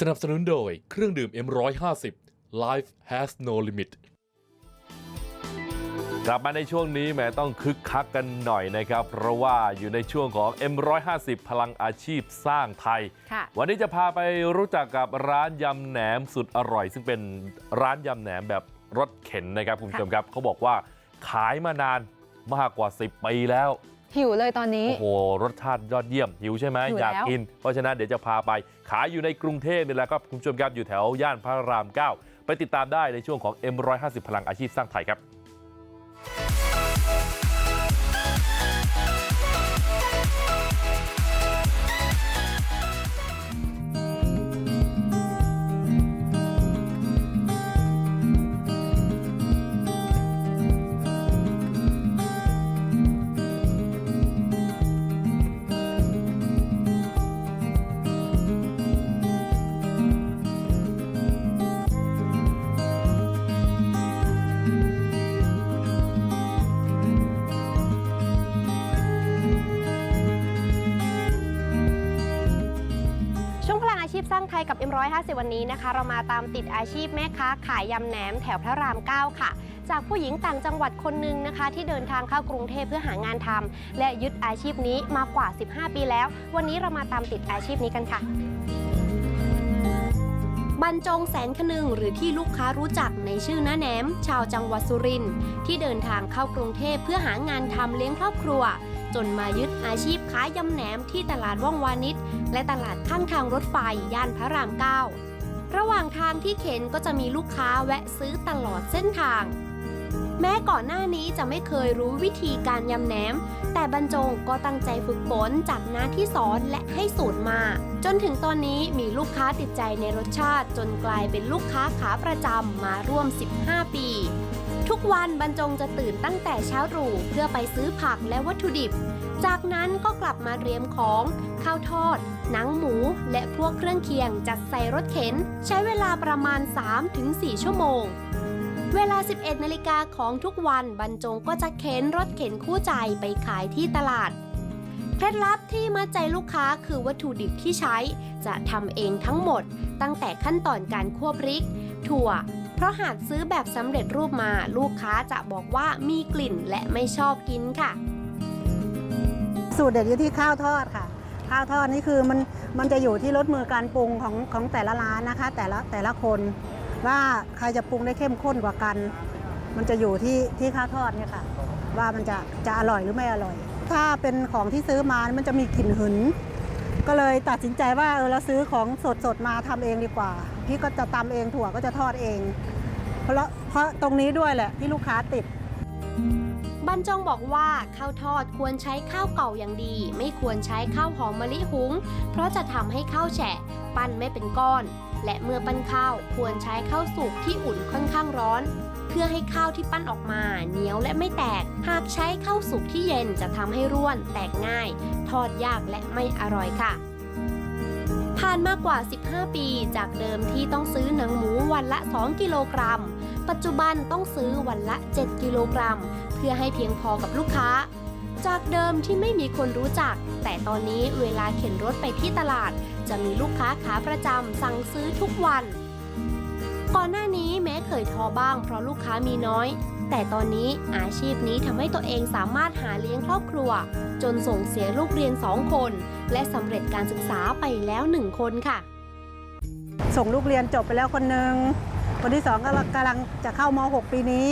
สนับสนุนโดยเครื่องดื่ม M150 Life has no limit กลับมาในช่วงนี้แหมต้องคึกคักกันหน่อยนะครับ เพราะว่าอยู่ในช่วงของ M150 พลังอาชีพสร้างไทยค่ะวันนี้จะพาไปรู้จักกับร้านยำแหนมสุดอร่อย ซึ่งเป็นร้านยำแหนมแบบรถเข็นนะครับคุณผู้ชมครับเขาบอกว่าขายมานานมากกว่า 10 ปีแล้ว หิวเลยตอนนี้ โอ้โห รสชาติยอดเยี่ยม หิวใช่ไหมหิวอยากแล้วกิน เพราะฉะนั้นเดี๋ยวจะพาไป ขายอยู่ในกรุงเทพนี่แหละครับ คุณผู้ชมครับอยู่แถวย่านพระราม 9 ไปติดตามได้ในช่วงของ M150 พลังอาชีพสร้างไทยครับ สร้างไทยกับ M150 วันนี้นะคะ เรามาตามติดอาชีพแม่ค้าขายยำแหนมแถวพระราม 9 ค่ะ จากผู้หญิงต่างจังหวัดคนหนึ่งนะคะ ที่เดินทางเข้ากรุงเทพเพื่อหางานทำและยึดอาชีพนี้มากว่า 15 ปีแล้ว วันนี้เรามาตามติดอาชีพนี้กันค่ะบรรจงแสนคนึงหรือที่ลูกค้ารู้จักในชื่อน้าแหนม ชาวจังหวัดสุรินทร์ที่เดินทางเข้ากรุงเทพเพื่อหางานทำเลี้ยงครอบครัว จนมายึดอาชีพขายยำแหนมที่ตลาดว่องวานิชและตลาดข้างทางรถไฟย่านพระราม9ระหว่างทางที่เข็นก็จะมีลูกค้าแวะซื้อตลอดเส้นทาง แม้ก่อนหน้านี้จะไม่เคยรู้วิธีการยำแหนม แต่บรรจงก็ตั้งใจฝึกฝนจากน้าที่สอนและให้สูตรมา จนถึงตอนนี้มีลูกค้าติดใจในรสชาติจนกลายเป็นลูกค้าขาประจำมาร่วม 15 ปี กวันบรรจงจะตื่นตั้งแต่เช้าตรู่เพื่อไปซื้อผักและวัตถุดิบ จากนั้นก็กลับมาเตรียมของข้าวทอด หนังหมู และพวกเครื่องเคียงจัดใส่รถเข็น ใช้เวลาประมาณ 3-4 ชั่วโมง เวลา 11 นาฬิกาของทุกวันบรรจงก็จะเข็นรถเข็นคู่ใจไปขายที่ตลาดเคล็ดลับที่มาใจลูกค้าคือวัตถุดิบที่ใช้ จะทำเองทั้งหมด ตั้งแต่ขั้นตอนการคั่วพริก ถั่ว เพราะหากซื้อแบบสำเร็จรูปมาลูกค้าจะบอกว่ามีกลิ่นและไม่ชอบกินค่ะ สูตรเด็ดอยู่ที่ข้าวทอดค่ะ ข้าวทอดนี่คือมันมันจะอยู่ที่รสมือการปรุงของของแต่ละร้านนะคะ แต่ละแต่ละคนว่าใครจะปรุงได้เข้มข้นกว่ากัน มันจะอยู่ที่ที่ข้าวทอดเนี่ยค่ะ ว่ามันจะจะอร่อยหรือไม่อร่อย ถ้าเป็นของที่ซื้อมามันจะมีกลิ่นหืน ก็เลยตัดสินใจว่าเออเราซื้อของสดสดๆมาทำเองดีกว่า พี่ก็จะตำเองถั่วก็จะทอดเอง เพราะเพราะตรงนี้ด้วยแหละที่ลูกค้าติดบรรจงบอกว่าข้าวทอดควรใช้ข้าวเก่าอย่างดี ไม่ควรใช้ข้าวหอมมะลิหุง เพราะจะทำให้ข้าวแฉะ ปั้นไม่เป็นก้อน และเมื่อปั้นข้าวควรใช้ข้าวสุกที่อุ่นค่อนข้างร้อน เพื่อให้ข้าวที่ปั้นออกมาเหนียวและไม่แตก หากใช้ข้าวสุกที่เย็นจะทำให้ร่วน แตกง่าย ทอดยากและไม่อร่อยค่ะผ่านมากกว่า 15 ปี จากเดิมที่ต้องซื้อหนังหมูวันละ 2 กิโลกรัม ปัจจุบันต้องซื้อวันละ 7 กิโลกรัม เพื่อให้เพียงพอกับลูกค้า จากเดิมที่ไม่มีคนรู้จัก แต่ตอนนี้เวลาเข็นรถไปที่ตลาด จะมีลูกค้าขาประจำสั่งซื้อทุกวัน ก่อนหน้านี้แม้เคยท้อบ้างเพราะลูกค้ามีน้อย แต่ตอนนี้อาชีพนี้ทำให้ตัวเองสามารถหาเลี้ยงครอบครัว จนส่งเสียลูกเรียนสองคน และสำเร็จการศึกษาไปแล้วหนึ่งคนค่ะ ส่งลูกเรียนจบไปแล้วคนหนึ่งคนที่สองก็กำลังจะเข้าม .6 ปีนี้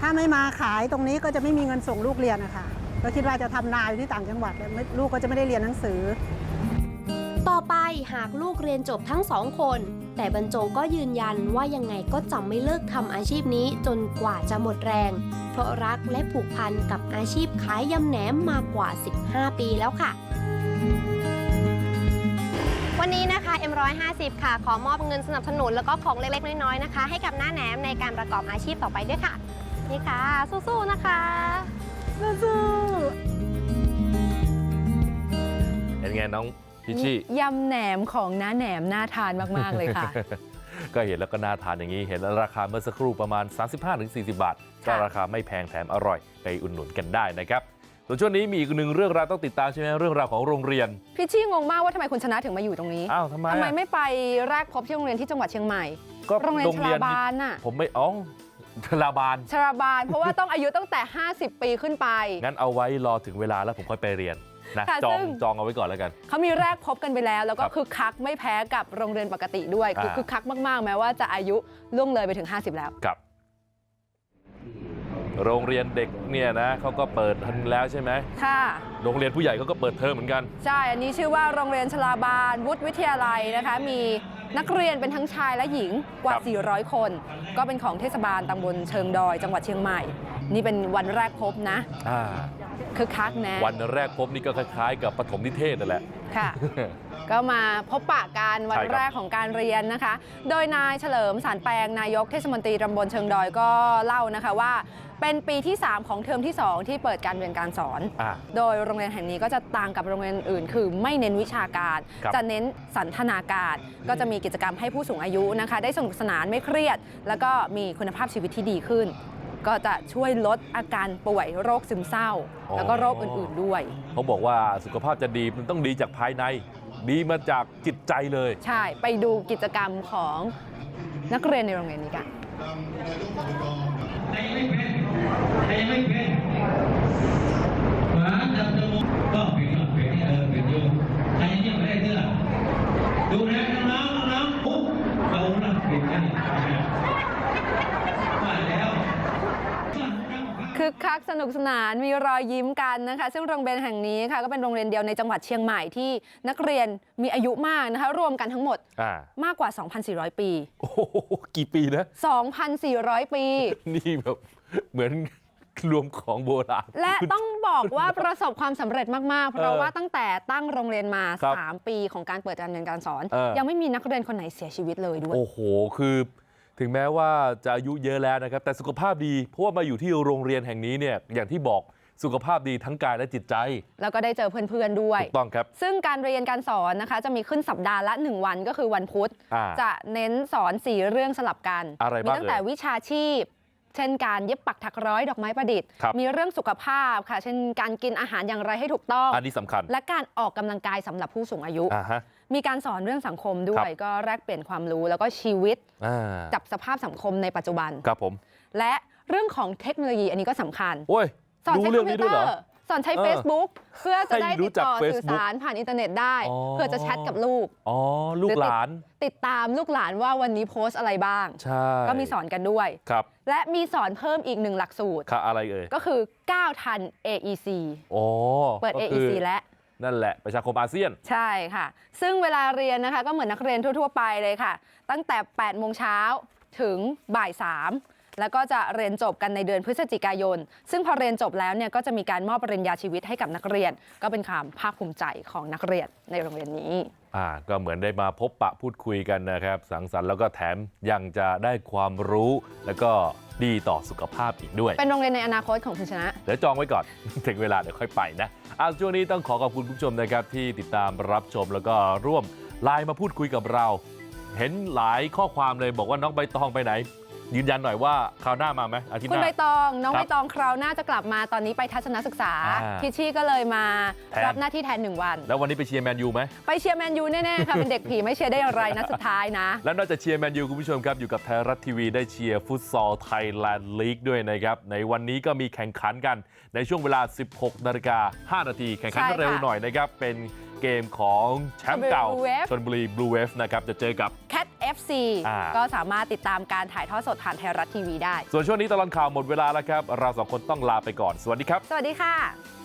ถ้าไม่มาขายตรงนี้ก็จะไม่มีเงินส่งลูกเรียนนะคะก็คิดว่าจะทำนาอยู่ที่ต่างจังหวัดแล้วลูกก็จะไม่ได้เรียนหนังสือ ต่อไปหากลูกเรียนจบทั้งสองคน แต่บรรจงก็ยืนยันว่ายังไงก็จะไม่เลิกทำอาชีพนี้จนกว่าจะหมดแรง เพราะรักและผูกพันกับอาชีพขายยำแหนมมากกว่า 15 ปีแล้วค่ะ วันนี้นะคะ M150 ค่ะ ขอมอบเงินสนับสนุนแล้วก็ของเล็กๆ น้อยๆนะคะ ให้กับหน้าแหนมในการประกอบอาชีพต่อไปด้วยค่ะ นี่ค่ะ สู้ๆนะคะสู้เป็นไงน้อง พิชชี่ยำแหนมของน้าแหนมน่าทานมาก ๆ เลยค่ะ ก็เห็นแล้วก็น่าทานอย่างนี้ เห็นแล้วราคาเมื่อสักครู่ประมาณ 35-40 บาท ก็ราคาไม่แพงแถมอร่อยไปอุดหนุนกันได้นะครับส่วนช่วงนี้มีอีกหนึ่งเรื่องราวต้องติดตามใช่ไหมเรื่องราวของโรงเรียน พี่ชี่งงมากว่าทำไมคุณชนะถึงมาอยู่ตรงนี้อ้าวทำไมทำไมอะไม่ไปแรกพบที่โรงเรียนที่จังหวัดเชียงใหม่ ก็โรงเรียนชลาบาลน่ะผมไม่อ๋อชลาบาลชลาบาลเพราะว่าต้องอายุตั้งแต่ 50 ปีขึ้นไป งั้นเอาไว้รอถึงเวลาแล้วผมค่อยไปเรียน นะค่ะจองซึ่ง จองเอาไว้ก่อนแล้วกัน เขามีแรกพบกันไปแล้ว แล้วก็ครับคึกคักไม่แพ้กับโรงเรียนปกติด้วยคืออ่า คึกคักมากๆ แม้ว่าจะอายุล่วงเลยไปถึง 50 แล้วกับ โรงเรียนเด็กเนี่ยนะเขาก็เปิดทันแล้วใช่ไหมค่ะ โรงเรียนผู้ใหญ่เขาก็เปิดเทอมเหมือนกัน ใช่ อันนี้ชื่อว่าโรงเรียนชลาบาลวุฒิวิทยาลัยนะคะ มีนักเรียนเป็นทั้งชายและหญิงกว่า ครับ 400 คน ก็เป็นของเทศบาลตำบลเชิงดอยจังหวัดเชียงใหม่ นี่เป็นวันแรกพบนะ อ่า คึกคักนะ วันแรกพบนี่ก็คล้ายๆ กับปฐมนิเทศนั่นแหละ ค่ะ ก็มาพบปะกันวันใช่ครับแรกของการเรียนนะคะ โดยนายเฉลิมสารแปลงนายกเทศมนตรีตำบลเชิงดอยก็เล่านะคะว่า เป็นปีที่ 3 ของเทอมที่ 2 ที่เปิดการเรียนการสอนอ่าโดยโรงเรียนแห่งนี้ก็จะต่างกับโรงเรียนอื่น คือไม่เน้นวิชาการครับจะเน้นสันทนาการ ก็จะมีกิจกรรมให้ผู้สูงอายุนะคะ ได้สนุกสนานไม่เครียด แล้วก็มีคุณภาพชีวิตที่ดีขึ้น ก็จะช่วยลดอาการป่วยโรคซึมเศร้า แล้วก็โรคอื่นๆด้วย เขาบอกว่าสุขภาพจะดีมันต้องดีจากภายใน ดีมาจากจิตใจเลย ใช่ไปดูกิจกรรมของนักเรียนในโรงเรียนนี้กันใครไม่เป็นใครไม่เป็นหมาจับจมูกก็เป็นก็เป็นเออเป็นอยู่ใครยังไม่ได้เสื้อดูแลน้องๆน้องๆปุ๊บเอาละเป็นกันมาแล้ว คึกคักสนุกสนานมีรอยยิ้มกันนะคะ ซึ่งโรงเรียนแห่งนี้ค่ะก็เป็นโรงเรียนเดียวในจังหวัดเชียงใหม่ที่นักเรียนมีอายุมากนะคะ รวมกันทั้งหมดอ่ามากกว่า 2,400 ปี โอ้โหกี่ปีนะ 2,400 ปี นี่แบบเหมือนรวมของโบราณ และต้องบอกว่าประสบความสำเร็จมาก ๆ เพราะเออว่าตั้งแต่ตั้งโรงเรียนมาครับ3ปีของการเปิดการเรียนการสอนเออยังไม่มีนักเรียนคนไหนเสียชีวิตเลยด้วย โอ้โห คือ ถึงแม้ว่าจะอายุเยอะแล้วนะครับแต่สุขภาพดีเพราะว่ามาอยู่ที่โรงเรียนแห่งนี้เนี่ยอย่างที่บอกสุขภาพดีทั้งกายและจิตใจ แล้วก็ได้เจอเพื่อนๆด้วยถูกต้องครับ ซึ่งการเรียนการสอนนะคะ จะมีขึ้นสัปดาห์ละ 1 วันก็คือวันพุธอ่าจะเน้นสอน 4 เรื่องสลับกันอะไรมีบ้างตั้งแต่เอ่ยวิชาชีพ เช่นการเย็บปักถักร้อยดอกไม้ประดิษฐ์ครับมีเรื่องสุขภาพค่ะ เช่นการกินอาหารอย่างไรให้ถูกต้อง อันนี้สำคัญ และการออกกำลังกายสำหรับผู้สูงอายุอ่าฮะ มีการสอนเรื่องสังคมด้วครัยบก็แลกเปลี่ยนความรู้แล้วก็ชีวิตอ่ากับสภาพสังคมในปัจจุบันครับผมและเรื่องของเทคโนโลยีอันนี้ก็สำคัญโอ้ยสอนรู้ใช้เรื่คอองมพินี้วด้วยเหรอเตอร์สอนใช้เออ Facebook เพื่อจะได้ให้รู้ติดต่อจักสื่อ Facebook สารผ่านอินเทอร์เน็ตได้อ๋อเพื่อจะแชทกับลูกอ๋อลูกหลาน ติดตามลูกหลานว่าวันนี้โพสต์อะไรบ้างใช่ก็มีสอนกันด้วยครับและมีสอนเพิ่มอีกหนึ่งหลักสูตรค่ะอะไรเอ่ยก็คือ 9 ทัน AEC อ๋อเปิดก็คือ AEC แล้ว นั่นแหละประชาคมอาเซียน ใช่ค่ะ ซึ่งเวลาเรียนนะคะก็เหมือนนักเรียนทั่ว ๆ ไปเลยค่ะ ตั้งแต่8โมงเช้าถึงบ่าย3 แล้วก็จะเรียนจบกันในเดือนพฤศจิกายน ซึ่งพอเรียนจบแล้วเนี่ยก็จะมีการมอบปริญญาชีวิตให้กับนักเรียน ก็เป็นความภาคภูมิใจของนักเรียนในโรงเรียนนี้อ่าก็เหมือนได้มาพบปะพูดคุยกันนะครับ สังสรรค์แล้วก็แถมยังจะได้ความรู้แล้วก็ดีต่อสุขภาพอีกด้วย เป็นโรงเรียนในอนาคตของคุณชนะ เดี๋ยวจองไว้ก่อน ถึงเวลาเดี๋ยวค่อยไปนะอะช่วงนี้ต้องขอขอบคุณคุณผู้ชมนะครับ ที่ติดตามรับชมแล้วก็ร่วมไลน์มาพูดคุยกับเรา เห็นหลายข้อความเลยบอกว่าน้องใบตองไปไหน ยืนยันหน่อยว่าคราวหน้ามาไหมอาทิตย์หคุณน้าใบตองน้องครัใบบตองคราวหน้าจะกลับมาตอนนี้ไปทัศนศึกษาอ่าพิชชี่ก็เลยมาแทน รับหน้าที่แทนหนึ่งวัน แล้ววันนี้ไปเชียร์แมนยูไหม ไปเชียร์แมนยูแน่ๆค่ะ เป็นเด็กผีไม่เชียร์ได้อย่างไรนะสุดท้ายนะ และนอกจากเชียร์แมนยูคุณผู้ชมครับ อยู่กับไทยรัฐทีวีได้เชียร์ฟุตซอลไทยแลนด์ลีกด้วยนะครับ ในวันนี้ก็มีแข่งขันกันในช่วงเวลา 16นาฬิกา5นาทีแข่งขันใช่ค่ะเร็วหน่อยนะครับ เป็นเกมของแชมป์เก่า Blue Wave ชนบุรีบลูเวฟนะครับ จะเจอกับ Cat FC อ่าก็สามารถติดตามการถ่ายทอดสดผ่านไทยรัฐทีวีได้ ส่วนช่วงนี้ตลอดข่าวหมดเวลาแล้วครับ เราสองคนต้องลาไปก่อน สวัสดีครับ สวัสดีค่ะ